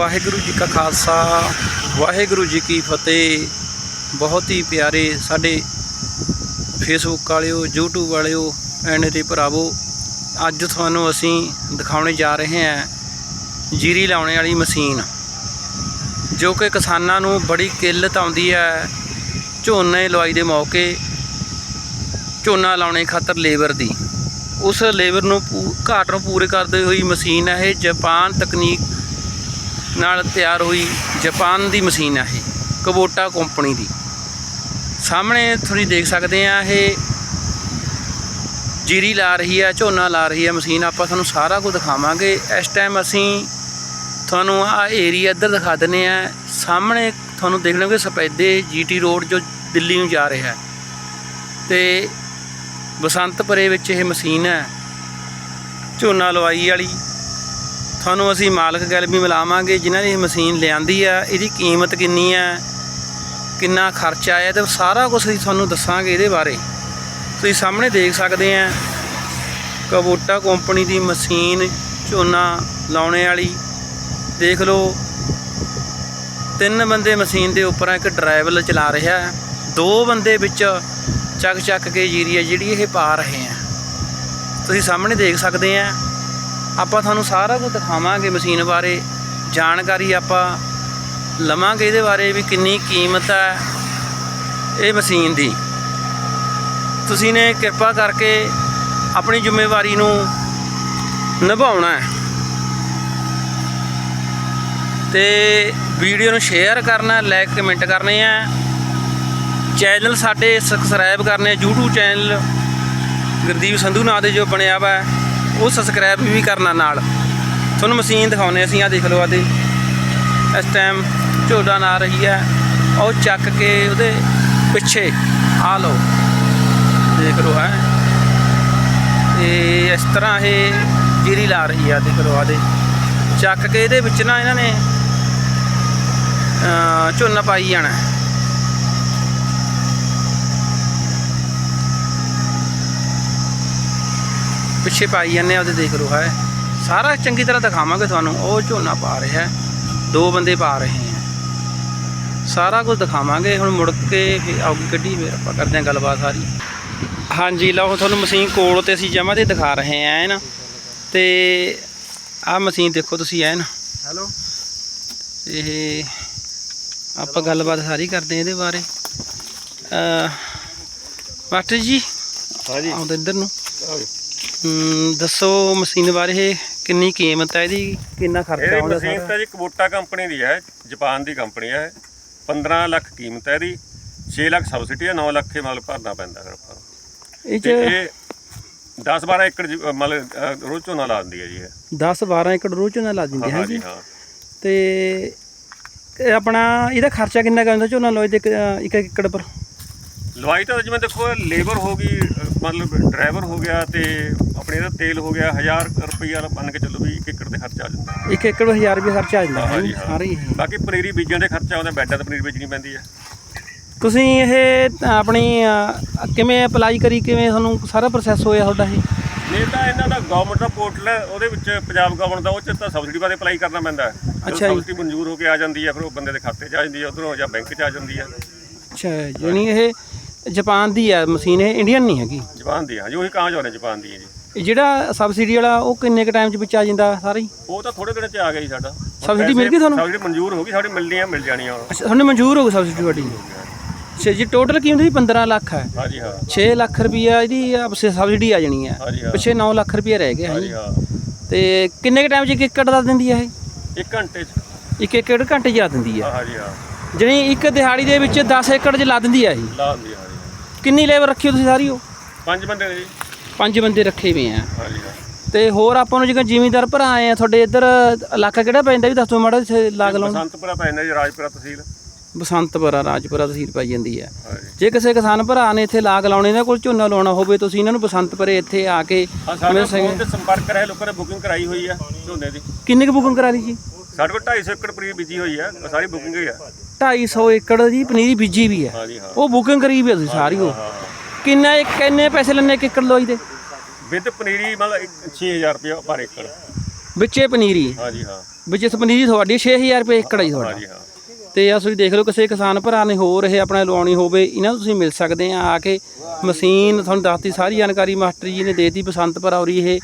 ਵਾਹਿਗੁਰੂ ਜੀ ਕਾ ਖਾਲਸਾ, ਵਾਹਿਗੁਰੂ ਜੀ ਕੀ ਫਤਿਹ। ਬਹੁਤ ਹੀ ਪਿਆਰੇ ਸਾਡੇ ਫੇਸਬੁੱਕ ਵਾਲਿਓ, YouTube ਵਾਲਿਓ ਐਂਡ ਤੇ ਭਰਾਵੋ, ਅੱਜ ਤੁਹਾਨੂੰ ਅਸੀਂ ਦਿਖਾਉਣੇ ਜਾ ਰਹੇ ਹਾਂ ਜੀਰੀ ਲਾਉਣੇ ਵਾਲੀ ਮਸ਼ੀਨ, ਜੋ ਕਿ ਕਿਸਾਨਾਂ ਨੂੰ ਬੜੀ ਕਿੱਲਤ ਆਉਂਦੀ ਹੈ। ਝੋਨੇ ਲਵਾਈ ਦੇ ਮੌਕੇ ਝੋਨਾ ਲਾਉਣੇ ਖਾਤਰ ਲੇਬਰ ਦੀ। ਉਸ ਲੇਬਰ ਨੂੰ ਪੂ- ਘਾਟ ਨੂੰ ਪੂਰੇ ਕਰਦੇ ਹੋਈ ਮਸ਼ੀਨ ਹੈ, ਇਹ ਜਾਪਾਨ ਤਕਨੀਕ ਨਾਲ ਤਿਆਰ ਹੋਈ ਜਾਪਾਨ ਦੀ ਮਸ਼ੀਨ ਹੈ ਇਹ, ਕਬੋਟਾ ਕੰਪਨੀ ਦੀ। ਸਾਹਮਣੇ ਤੁਸੀਂ ਦੇਖ ਸਕਦੇ ਆ, ਇਹ ਜੀਰੀ ਲਾ ਰਹੀ ਹੈ ਝੋਨਾ ਲਾ ਰਹੀ ਹੈ ਮਸ਼ੀਨ, ਆਪਾਂ ਤੁਹਾਨੂੰ ਸਾਰਾ ਕੁਝ ਦਿਖਾਵਾਂਗੇ। ਇਸ ਟਾਈਮ ਅਸੀਂ ਤੁਹਾਨੂੰ ਆ ਏਰੀਆ ਇੱਧਰ ਦਿਖਾ ਦਿੰਨੇ ਆ। ਸਾਹਮਣੇ ਤੁਹਾਨੂੰ ਦੇਖ ਲਓਗੇ ਸਪੈਦੇ ਜੀਟੀ ਰੋਡ ਜੋ ਦਿੱਲੀ ਨੂੰ ਜਾ ਰਿਹਾ। ਹੈ ਤੇ ਬਸੰਤਪੁਰੇ ਵਿੱਚ ਇਹ ਮਸ਼ੀਨ ਹੈ ਝੋਨਾ ਲਵਾਈ ਵਾਲੀ। ਤੁਹਾਨੂੰ ਅਸੀਂ ਮਾਲਕ ਗੱਲ ਵੀ ਮਿਲਾਵਾਂਗੇ, ਜਿਨ੍ਹਾਂ ਨੇ ਇਹ ਮਸ਼ੀਨ ਲਿਆਂਦੀ ਆ, ਇਹਦੀ ਕੀਮਤ ਕਿੰਨੀ ਹੈ ਕਿੰਨਾ ਖਰਚਾ ਆਇਆ, ਤੇ ਸਾਰਾ ਕੁਝ ਅਸੀਂ ਤੁਹਾਨੂੰ ਦੱਸਾਂਗੇ ਇਹਦੇ ਬਾਰੇ। ਤੁਸੀਂ ਸਾਹਮਣੇ ਦੇਖ ਸਕਦੇ ਆ ਕਬੋਟਾ ਕੰਪਨੀ ਦੀ ਮਸ਼ੀਨ ਝੋਨਾ ਲਾਉਣੇ ਵਾਲੀ। ਦੇਖ ਲਓ, ਤਿੰਨ ਬੰਦੇ ਮਸ਼ੀਨ ਦੇ ਉੱਪਰ ਇੱਕ ਡਰਾਈਵਰ ਚਲਾ ਰਿਹਾ ਹੈ। ਦੋ ਬੰਦੇ ਵਿੱਚ ਚੱਕ ਚੱਕ ਕੇ ਜੀਰੀ ਹੈ ਜਿਹੜੀ ਇਹ ਪਾ ਰਹੇ ਆ। ਤੁਸੀਂ ਸਾਹਮਣੇ ਦੇਖ ਸਕਦੇ ਆ ਆਪਾਂ ਤੁਹਾਨੂੰ ਸਾਰਾ ਕੁਝ ਦਿਖਾਵਾਂਗੇ ਮਸ਼ੀਨ ਬਾਰੇ, ਜਾਣਕਾਰੀ ਆਪਾਂ ਲਵਾਂਗੇ ਇਹਦੇ ਬਾਰੇ ਵੀ ਕਿੰਨੀ ਕੀਮਤ ਹੈ ਇਹ ਮਸ਼ੀਨ ਦੀ। ਤੁਸੀਂ ਨੇ ਕਿਰਪਾ ਕਰਕੇ ਆਪਣੀ ਜ਼ਿੰਮੇਵਾਰੀ ਨੂੰ ਨਿਭਾਉਣਾ ਹੈ। ਤੇ ਵੀਡੀਓ ਨੂੰ ਸ਼ੇਅਰ ਕਰਨਾ ਲਾਈਕ ਕਮੈਂਟ ਕਰਨੇ ਆ। ਚੈਨਲ ਸਾਡੇ ਸਬਸਕ੍ਰਾਈਬ ਕਰਨੇ ਆ, YouTube ਚੈਨਲ ਗੁਰਦੀਪ ਸੰਧੂ ਨਾਂ ਦੇ ਜੋ ਬਣਿਆ ਵਾ। ਉਹ ਸਬਸਕ੍ਰਾਈਬ ਵੀ ਕਰਨਾ ਨਾਲ। ਤੁਹਾਨੂੰ ਮਸ਼ੀਨ ਦਿਖਾਉਨੇ ਅਸੀਂ ਆ ਦੇਖ ਲਓ ਆਦੇ ਇਸ ਟਾਈਮ ਝੋਡਾ ਨਾ ਰਹੀ ਹੈ, ਉਹ ਚੱਕ ਕੇ ਉਹਦੇ ਪਿੱਛੇ ਆ ਲਓ। ਦੇਖ ਲਓ ਹੈ। ਤੇ ਇਸ ਤਰ੍ਹਾਂ ਇਹ ਜੀਰੀ ਲਾ ਰਹੀ ਆ, ਦੇਖ ਲਓ ਆਦੇ ਚੱਕ ਕੇ ਇਹਦੇ ਵਿੱਚ ਨਾ ਇਹਨਾਂ ਨੇ, ਅਹ ਝੋਨਾ ਪਾਈ ਜਾਣਾ। ਪਿੱਛੇ ਪਾਈ ਜਾਂਦੇ ਆ ਉਹਦੇ ਦੇਖ ਲਓ ਹੈ। ਸਾਰਾ ਚੰਗੀ ਤਰ੍ਹਾਂ ਦਿਖਾਵਾਂਗੇ ਤੁਹਾਨੂੰ ਉਹ ਝੋਨਾ ਪਾ ਰਿਹਾ ਹੈ। ਦੋ ਬੰਦੇ ਪਾ ਰਹੇ ਹੈ। ਸਾਰਾ ਕੁਝ ਦਿਖਾਵਾਂਗੇ ਹੁਣ ਮੁੜ ਕੇ ਆਉਗੀ ਗੱਡੀ ਫਿਰ ਆਪਾਂ ਕਰਦੇ ਹਾਂ ਗੱਲਬਾਤ ਸਾਰੀ। ਹਾਂਜੀ ਲਓ ਤੁਹਾਨੂੰ ਮਸ਼ੀਨ ਕੋਲ ਤੇ ਅਸੀਂ ਜਮਾ ਤੇ ਦਿਖਾ ਰਹੇ ਆ ਨਾ। ਤੇ ਆਹ ਮਸ਼ੀਨ ਦੇਖੋ ਤੁਸੀਂ ਐਨ ਹੈਲੋ। ਇਹ ਆਪਾਂ ਗੱਲਬਾਤ ਸਾਰੀ ਕਰਦੇ ਹਾਂ ਇਹਦੇ ਬਾਰੇ। ਅ ਮਾਸਟਰ ਜੀ ਹਾਂਜੀ। ਆਉਂਦੇ ਇੱਧਰ ਨੂੰ। ਦੱਸੋ ਮਸ਼ੀਨ ਬਾਰੇ ਕਿੰਨੀ ਕੀਮਤ ਹੈ ਇਹਦੀ? ਕਿੰਨਾ ਖਰਚਾ ਇਹ ਆਉਂਦਾ ਮਸ਼ੀਨ ਸਾਰਾ? ਤਾਂ ਜੀ ਕਬੋਟਾ ਕੰਪਨੀ ਦੀ ਹੈ ਜਾਪਾਨ ਦੀ ਕੰਪਨੀ ਹੈ। 15 ਲੱਖ ਕੀਮਤ ਹੈ ਇਹਦੀ 6 ਲੱਖ ਸਬਸਿਡੀ ਹੈ 9 ਲੱਖ ਹੀ ਮਤਲਬ ਭਰਨਾ ਪੈਂਦਾ ਫਿਰ ਆਪਾਂ। ਇਹ ਤੇ ਚ ਇਹ 10 12 ਏਕੜ ਮਤਲਬ ਰੋਜ਼ ਝੋਨਾ ਲਾ ਦਿੰਦੀ ਹੈ ਜੀ ਇਹ। 10 12 ਏਕੜ ਰੋਜ਼ ਝੋਨਾ ਲਾ ਦਿੰਦੇ ਹਾਂ ਜੀ? ਤੇ ਆਪਣਾ ਇਹਦਾ ਖਰਚਾ ਕਿੰਨਾ ਆਉਂਦਾ ਝੋਨਾ ਲੋਏ ਦੇ ਇੱਕ ਏਕੜ ਪਰ ਲਵਾਈ ਤਾਂ ਜਿਵੇਂ ਦੇਖੋ ਲੇਬਰ ਹੋ ਗਈ ਮਤਲਬ ਡਰਾਈਵਰ ਹੋ ਗਿਆ ਤੇ ਆਪਣੇ ਇਹਦਾ ਤੇਲ ਹੋ ਗਿਆ 1000 ਰੁਪਈਆ ਮੰਨ ਕੇ ਚੱਲੋ ਵੀ 1 ਏਕੜ ਦੇ ਖਰਚਾ ਆ ਜਾਂਦਾ। ਇੱਕ ਏਕੜ 1000 ਰੁਪਏ ਖਰਚਾ ਆ ਜਾਂਦਾ। ਹੈ ਹਾਂ। ਜੀ ਹਾਂ। ਹੀ। ਬਾਕੀ ਪਨੀਰੀ ਬੀਜਣ ਦੇ ਖਰਚਾ ਆਉਂਦਾ ਬੈਡਾਂ ਤੇ ਪਨੀਰੀ ਬੀਜਣੀ ਪੈਂਦੀ ਹੈ ਤੁਸੀਂ ਇਹ ਆਪਣੀ ਕਿਵੇਂ ਅਪਲਾਈ ਕਰੀ ਕਿਵੇਂ ਤੁਹਾਨੂੰ ਸਾਰਾ ਪ੍ਰੋਸੈਸ ਹੋਇਆ ਤੁਹਾਡਾ ਇਹ? ਨਹੀਂ ਤਾਂ ਇਹਨਾਂ ਦਾ ਗਵਰਨਮੈਂਟ ਦਾ ਪੋਰਟਲ ਹੈ ਉਹਦੇ ਵਿੱਚ ਪੰਜਾਬ ਗਵਰਨਮੈਂਟ ਦਾ ਉਹ ਚ ਤਾਂ ਸਬਸਿਡੀ ਬਾਰੇ ਅਪਲਾਈ ਕਰਨਾ ਪੈਂਦਾ ਹੈ। ਜਦੋਂ ਅੱਛਾ ਜੀ। ਸਬਸਿਡੀ ਮਨਜ਼ੂਰ ਹੋ ਕੇ ਆ ਜਾਂਦੀ ਹੈ ਫਿਰ ਉਹ ਬੰਦੇ ਦੇ ਖਾਤੇ 'ਚ ਆ ਜਾਂਦੀ ਹੈ ਉਧਰੋਂ ਜਾਂ ਬੈਂਕ 'ਚ ਆ ਜਾਂਦੀ ਹੈ ਅੱਛਾ ਯਾਨੀ ਇਹ ਜਾਪਾਨ ਦੀ ਹੈ ਮਸ਼ੀਨ ਇਹ ਇੰਡੀਅਨ ਨਹੀਂ ਹੈਗੀ। ਜਾਪਾਨ ਦੀ ਹੈ ਜੀ ਉਹੀ ਕਾਂਜ ਹੋ ਰਹੇ ਜਾਪਾਨ ਦੀ ਹੈ ਜੀ। ਇਹ ਜਿਹੜਾ ਸਬਸਿਡੀ ਵਾਲਾ ਉਹ ਕਿੰਨੇ ਕ ਟਾਈਮ ਚ ਵਿੱਚ ਆ ਜਾਂਦਾ ਸਾਰਾ ਹੀ? ਉਹ ਤਾਂ ਥੋੜੇ ਦਿਨਾਂ 'ਚ ਆ ਗਿਆ ਜੀ ਸਾਡਾ। ਸਬਸਿਡੀ ਮਿਲ ਗਈ ਤੁਹਾਨੂੰ? ਸਬਸਿਡੀ ਮਨਜ਼ੂਰ ਹੋ ਗਈ ਸਾਡੀ ਮਿਲਣੀ ਆ ਮਿਲ ਜਾਣੀ ਆ। ਅੱਛਾ ਤੁਹਾਨੂੰ ਮਨਜ਼ੂਰ ਹੋ ਗਈ ਸਬਸਿਡੀ ਤੁਹਾਡੀ? ਅੱਛਾ ਜੀ ਟੋਟਲ ਕੀਮਤ ਵੀ 15 ਲੱਖ ਹੈ। ਹਾਂਜੀ ਹਾਂ। 6 ਲੱਖ ਰੁਪਈਆ ਇਹਦੀ ਸਬਸਿਡੀ ਆ ਜਾਣੀ ਹੈ। ਹਾਂਜੀ ਹਾਂ। ਪਿੱਛੇ 9 ਲੱਖ ਰੁਪਈਆ ਰਹਿ ਗਿਆ ਹੈ ਹਾਂਜੀ ਜੀ। ਹਾਂ। ਤੇ ਕਿੰਨੇ ਕ ਟਾਈਮ ਚ ਇੱਕ ਏਕੜ ਦਾ ਦਿੰਦੀ ਹੈ ਇਹ? ਇੱਕ ਘੰਟੇ 'ਚ। ਇੱਕ ਏਕੜ ਘੰਟੇ ਚ ਲਾ ਦਿੰਦੀ ਹੈ ਹਾਂਜੀ ਹਾਂ। ਜਿਹੜੀ ਇੱਕ ਦਿਹਾੜੀ ਦੇ ਵਿੱਚ 10 ਏਕੜ ਚ ਲਾ ਦਿੰਦੀ ਲਾ ਹਾਂ ਹਾਂਜੀ। ਕਿੰਨੀ ਲੇਬਰ ਰੱਖੀ ਹੋ ਤੁਸੀਂ ਸਾਰੀ ਉਹ? ਪੰਜ ਬੰਦੇ ਨੇ ਜੀ। ਪੰਜ ਬੰਦੇ ਰੱਖੇ ਹੋਏ ਆ। ਹਾਂਜੀ। ਹਾਂ ਤੇ ਹੋਰ ਆਪਾਂ ਨੂੰ ਜਿਵੇਂ ਜ਼ਿਮੀਂਦਾਰ ਭਰਾ ਆਏ ਆ ਤੁਹਾਡੇ ਇੱਧਰ ਇਲਾਕਾ ਕਿਹੜਾ ਪੈਂਦਾ ਵੀ ਦੱਸ ਦਿਓ ਮਾੜਾ ਜਿਹਾ ਇੱਥੇ ਲਾਗ ਲਾਉਣ ਬਸੰਤਪੁਰਾ ਪੈਂਦਾ ਜੀ ਰਾਜਪੁਰਾ ਤਹਿਸੀਲ। ਬਸੰਤਪੁਰਾ ਰਾਜਪੁਰਾ ਤਹਿਸੀਲ ਪਾਈ ਜਾਂਦੀ ਹੈ ਹਾਂਜੀ। ਜੇ ਕਿਸੇ ਕਿਸਾਨ ਭਰਾ ਨੇ ਇੱਥੇ ਲਾਗ ਲਾਉਣੇ ਇਹਨਾਂ ਕੋਲ ਝੋਨਾ ਲਾਉਣਾ ਹੋਵੇ ਤੁਸੀਂ ਇਹਨਾਂ ਨੂੰ ਬਸੰਤਪੁਰੇ ਇੱਥੇ ਆ ਕੇ ਹਾਂ ਸਾਡੇ ਮਿਲ ਸਕਦੇ ਫੋਨ ਤੇ ਸੰਪਰਕ ਰਹੇ ਲੋਕਾਂ ਨੇ ਬੁਕਿੰਗ ਕਰਾਈ ਹੋਈ ਆ ਝੋਨੇ ਦੀ। ਕਿੰਨੀ ਕੁ ਬੁਕਿੰਗ ਕਰਾ ਲਈ ਜੀ? ਸਾਡੇ ਕੋਲ 250 ਏਕੜ ਪਨੀਰੀ ਬੀਜੀ ਹੋਈ ਆ ਉਹ ਸਾਰੀ ਬੁਕਿੰਗ ਹੀ ਆ। 250 ਏਕੜ ਦੀ ਪਨੀਰੀ ਬੀਜੀ ਵੀ ਹੈ। ਹਾਂਜੀ ਹਾਂ। ਉਹ ਬੁਕਿੰਗ ਕਰੀ ਵੀ ਹੈ ਤੁਸੀਂ ਸਾਰੀ ਉਹ। ਕਿੰਨਾ ਇੱਕ ਕਿੰਨੇ ਪੈਸੇ ਲੈਣੇ ਇੱਕ ਏਕੜ ਲੋਈ ਦੇ? ਵਿਦ ਪਨੀਰੀ ਮਤਲਬ ਇੱਕ- 6000 ਰੁਪਏ ਪਰ ਏਕੜ। ਵਿੱਚੇ ਪਨੀਰੀ। ਹਾਂਜੀ ਹਾਂ। ਵਿੱਚ ਪਨੀਰੀ ਤੁਹਾਡੀ 6000 ਰੁਪਏ ਏਕੜ ਹੈ ਜੀ ਤੁਹਾਡਾ। ਹਾਂਜੀ ਹਾਂ। ਤੇ ਆ ਤੁਸੀਂ ਦੇਖ ਲਓ ਕਿਸੇ ਕਿਸਾਨ ਭਰਾ ਨੇ ਹੋਰ ਇਹ ਆਪਣਾ ਲਵਾਉਣੀ ਹੋਵੇ ਇਹਨਾਂ ਨੂੰ ਤੁਸੀਂ ਮਿਲ ਸਕਦੇ ਆ ਆ ਕੇ। ਮਸ਼ੀਨ ਤੁਹਾਨੂੰ ਦੱਸਤੀ ਸਾਰੀ ਜਾਣਕਾਰੀ ਮਾਸਟਰ ਜੀ ਨੇ ਦੇਤੀ ਬਸੰਤਪੁਰ ਔਰ ਇਹ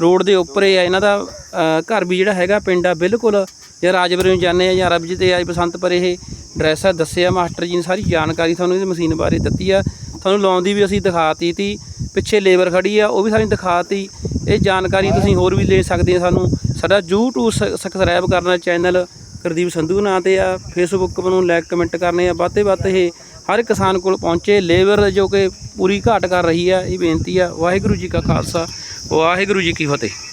ਰੋਡ ਦੇ ਉੱਪਰ ਹੀ ਆ ਇਹਨਾਂ ਦਾ ਅ, ਘਰ ਵੀ ਜਿਹੜਾ ਹੈਗਾ ਪਿੰਡ ਆ ਬਿਲਕੁਲ। ਜੇ ਰਾਜਪੁਰੇ ਨੂੰ ਜਾਂਦੇ ਆ ਜਾਂ ਰਬਜੀ ਤੇ ਆਏ ਬਸੰਤਪੁਰ ਇਹ ਐਡਰੈਸ ਆ, ਦੱਸਿਆ ਮਾਸਟਰ ਜੀ ਨੇ, ਸਾਰੀ ਜਾਣਕਾਰੀ ਤੁਹਾਨੂੰ ਇਹਦੀ ਮਸ਼ੀਨ ਬਾਰੇ ਦਿੱਤੀ ਆ। ਤੁਹਾਨੂੰ ਲਾਉਣ ਦੀ ਵੀ ਅਸੀਂ ਦਿਖਾਤੀ ਤੀ, ਪਿੱਛੇ ਲੇਬਰ ਖੜੀ ਆ, ਉਹ ਵੀ ਸਾਨੂੰ ਦਿਖਾਤੀ। ਇਹ ਜਾਣਕਾਰੀ ਤੁਸੀਂ ਹੋਰ ਵੀ ਲੈ ਸਕਦੇ ਆ ਸਾਨੂੰ। ਸਾਡਾ YouTube ਸਬਸਕ੍ਰਾਈਬ ਕਰਨਾ ਚੈਨਲ ਗੁਰਦੀਪ ਸੰਧੂ ਨਾਂ ਤੇ ਆ। ਫੇਸਬੁੱਕ ਨੂੰ ਲਾਈਕ ਕਮੈਂਟ ਕਰਨੇ ਆ। ਵੱਧ ਤੇ ਵੱਧ ਇਹ ਹਰ ਕਿਸਾਨ ਕੋਲ ਪਹੁੰਚੇ। ਲੇਬਰ ਜੋ ਕਿ ਪੂਰੀ ਘਾਟ ਕਰ ਰਹੀ ਆ, ਇਹ ਬੇਨਤੀ ਆ। ਵਾਹਿਗੁਰੂ ਜੀ ਕਾ ਖਾਲਸਾ। ਵਾਹਿਗੁਰੂ ਜੀ ਕੀ ਫਤਿਹ।